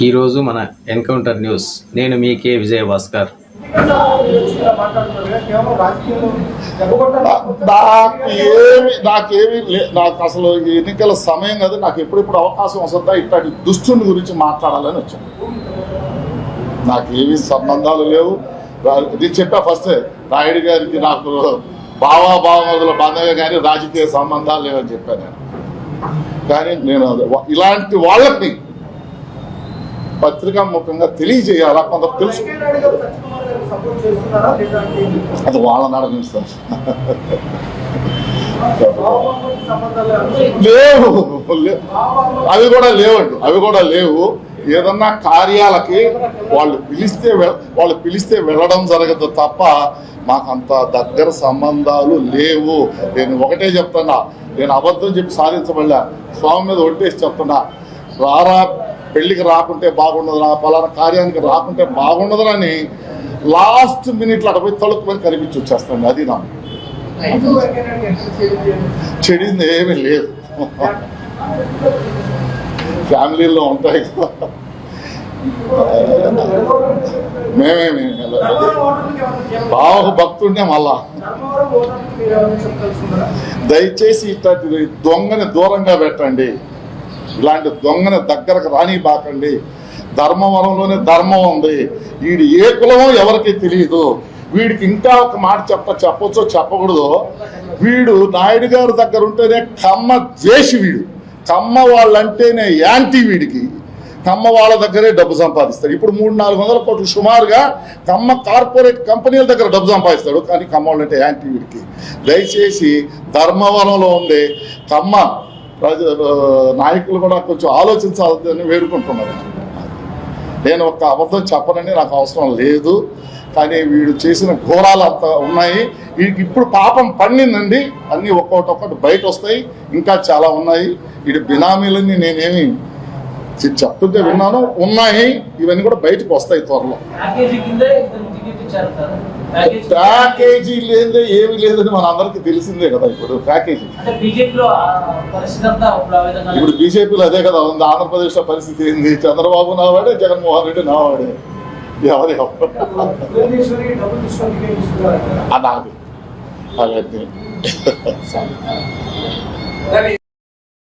ఈరోజు మన encounter news. నేను మీ కే విజయ భాస్కర్ నాకు నాకేమి లే- నాకు అసలు ఎన్నికల సమయం కదా నాకు ఎప్పుడెప్పుడు అవకాశం వస్తుందా ఇట్లాంటి దుస్తుని గురించి మాట్లాడాలని వచ్చాను. నాకు సంబంధాలు లేవు. నేను చెప్పా ఫస్ట్ నాయుడు గారికి నాకు బావా బావమదుల బాధగా కానీ రాజకీయ సంబంధాలు లేవని చెప్పాను నేను. కానీ నేను ఇలాంటి వాళ్ళకి పత్రికాముఖంగా తెలియజేయాలా కొంత తెలుసు. అది వాళ్ళని అడగిస్తాను లేవు. అవి కూడా లేవండి. అవి కూడా లేవు. ఏదన్నా కార్యాలకి వాళ్ళు పిలిస్తే వాళ్ళు పిలిస్తే వెళ్ళడం జరగదు తప్ప మాకు అంత దగ్గర సంబంధాలు లేవు. నేను ఒకటే చెప్తున్నా. నేను అబద్ధం చెప్పి సాధించబడలే. స్వామి మీద ఒట్టేసి చెప్తున్నా. రారా పెళ్ళికి రాకుంటే బాగుండదు రా పలానా కార్యానికి రాకుంటే బాగుండదులని లాస్ట్ మినిట్లో పోయి తలుపుకొని కనిపించి వచ్చేస్తాను. అది నా చెడింది ఏమీ లేదు. ఫ్యామిలీలో ఉంటాయి. కదా. మేమేమి బావకు భక్తుండే మళ్ళా. దయచేసి ఇట్లాంటి దొంగని దూరంగా పెట్టండి. ఇలాంటి దొంగని దగ్గరకు రాని బాకండి ధర్మవరంలోనే ధర్మం ఉంది. వీడు ఏ కులమో ఎవరికి తెలియదు వీడికి ఇంకా ఒక మాట చెప్ప చెప్పొచ్చో చెప్పకూడదు వీడు నాయుడు గారి దగ్గర ఉంటేనే కమ్మ ద్వేషి వీడు. కమ్మ వాళ్ళంటేనే యాంటీ వీడికి. కమ్మ వాళ్ళ దగ్గరే డబ్బు సంపాదిస్తాడు. ఇప్పుడు మూడు నాలుగు వందల కోట్లు సుమారుగా కమ్మ కార్పొరేట్ కంపెనీల దగ్గర డబ్బు సంపాదిస్తాడు. కానీ కమ్మ వాళ్ళంటే యాంటీ వీడికి. దయచేసి ధర్మవరంలో ఉండే కమ్మ రాజ నాయకులు కూడా కొంచెం ఆలోచించాలని వేడుకుంటున్నారు. నేను ఒక అబద్ధం చెప్పనని నాకు అవసరం లేదు. కానీ వీడు చేసిన ఘోరాలు అంత ఉన్నాయి. వీడికి ఇప్పుడు పాపం పండిందండి అన్నీ ఒక్కొక్కటి ఒక్కటి బయట వస్తాయి ఇంకా చాలా ఉన్నాయి. వీడి బినామీలన్నీ నేనేమి చెప్తుంటే విన్నాను. ఉన్నాయి. ఇవన్నీ కూడా బయటకు వస్తాయి త్వరలో ప్యాకేజీ లేదే ఏమి లేదని మన అందరికీ తెలిసిందే కదా ఇప్పుడు ప్యాకేజీ. ఇప్పుడు బీజేపీలో అదే కదా ఉంది ఆంధ్రప్రదేశ్లో పరిస్థితి ఏంది? చంద్రబాబు నావాడే జగన్మోహన్ రెడ్డి నావాడే? ఎవరు అవన్నీ